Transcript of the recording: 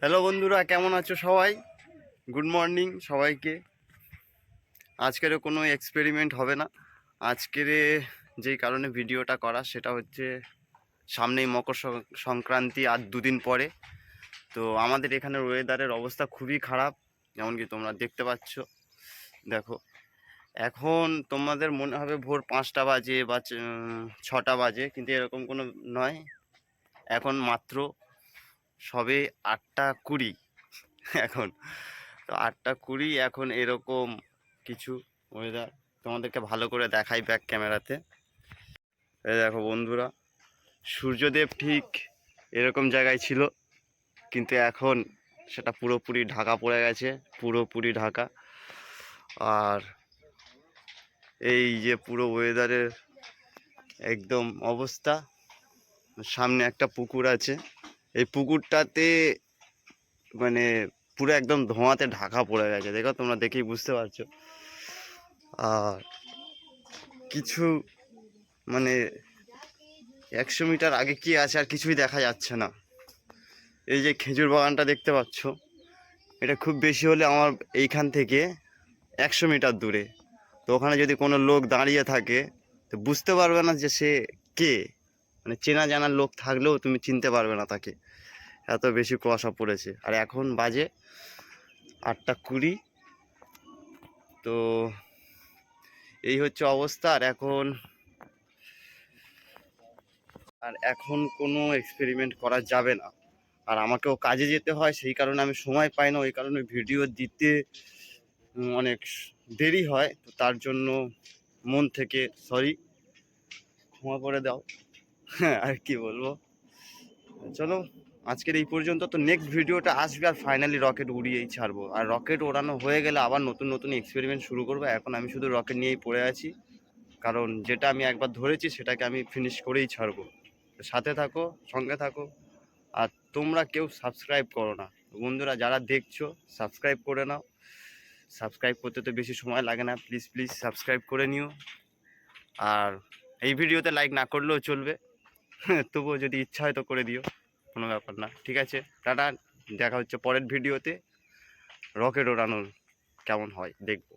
Hello বন্ধুরা, কেমন আছো সবাই? গুড মর্নিং সবাইকে। আজকের কোনো এক্সপেরিমেন্ট হবে না। আজকের যেই কারণে ভিডিওটা করা, সেটা হচ্ছে সামনেই মকর সংক্রান্তি আর দুদিন পরে। তো আমাদের এখানের ওয়েদারের অবস্থা খুবই খারাপ যেমন কি তোমরা দেখতে পাচ্ছ। দেখো, এখন তোমাদের মনে হবে ভোর পাঁচটা বাজে বা ছটা বাজে, কিন্তু এরকম কোনো নয়। এখন মাত্র সবে আটটা কুড়ি এখন। তো আটটা কুড়ি এখন এরকম কিছু ওয়েদার তোমাদেরকে ভালো করে দেখাই ব্যাক ক্যামেরাতে দেখো বন্ধুরা, সূর্যদেব ঠিক এরকম জায়গায় ছিল, কিন্তু এখন সেটা পুরোপুরি ঢাকা পড়ে গেছে, পুরোপুরি ঢাকা। আর এই যে পুরো ওয়েদারের একদম অবস্থা, সামনে একটা পুকুর আছে। এই পুকুরটাতে মানে পুরো একদম ধোঁয়াতে ঢাকা পড়ে গেছে, দেখো তোমরা দেখেই বুঝতে পারছ। আর কিছু মানে একশো মিটার আগে কি আছে আর কিছুই দেখা যাচ্ছে না। এই যে খেজুর বাগানটা দেখতে পাচ্ছ, এটা খুব বেশি হলে আমার এইখান থেকে একশো মিটার দূরে। তো ওখানে যদি কোনো লোক দাঁড়িয়ে থাকে, তো বুঝতে পারবে না যে সে কে। মানে চেনা জানার লোক থাকলেও তুমি চিনতে পারবে না তাকে। এত বেশি কুয়াশা পড়েছে। আর এখন বাজে আটটা কুড়ি। তো এই হচ্ছে অবস্থা। আর এখন আর এখন কোনো এক্সপেরিমেন্ট করা যাবে না। আর আমাকেও কাজে যেতে হয়, সেই কারণে আমি সময় পাই না। ওই কারণে ভিডিও দিতে অনেক দেরি হয়। তো তার জন্য মন থেকে সরি ক্ষমা করে দাও। হ্যাঁ আর কি বলব? চলো, আজকের এই পর্যন্ত তো নেক্সট ভিডিওটা আসবে আর ফাইনালি রকেট উড়িয়েই ছাড়বো। আর রকেট ওড়ানো হয়ে গেলে আবার নতুন নতুন এক্সপেরিমেন্ট শুরু করব। এখন আমি শুধু রকেট নিয়েই পড়ে আছি। কারণ যেটা আমি একবার ধরেছি, সেটাকে আমি ফিনিশ করেই ছাড়বো। সাথে থাকো, সঙ্গে থাকো। আর তোমরা কেউ সাবস্ক্রাইব করো না। বন্ধুরা, যারা দেখছ সাবস্ক্রাইব করে নাও। সাবস্ক্রাইব করতে তো বেশি সময় লাগে না। প্লিজ প্লিজ সাবস্ক্রাইব করে নিও। আর এই ভিডিওতে লাইক না করলেও চলবে। তবুও যদি ইচ্ছা হয় তো করে দিও, কোনো ব্যাপার না। ঠিক আছে, টাটা, দেখা হচ্ছে পরের ভিডিওতে। রকেট ওড়ানোর কেমন হয়, দেখব।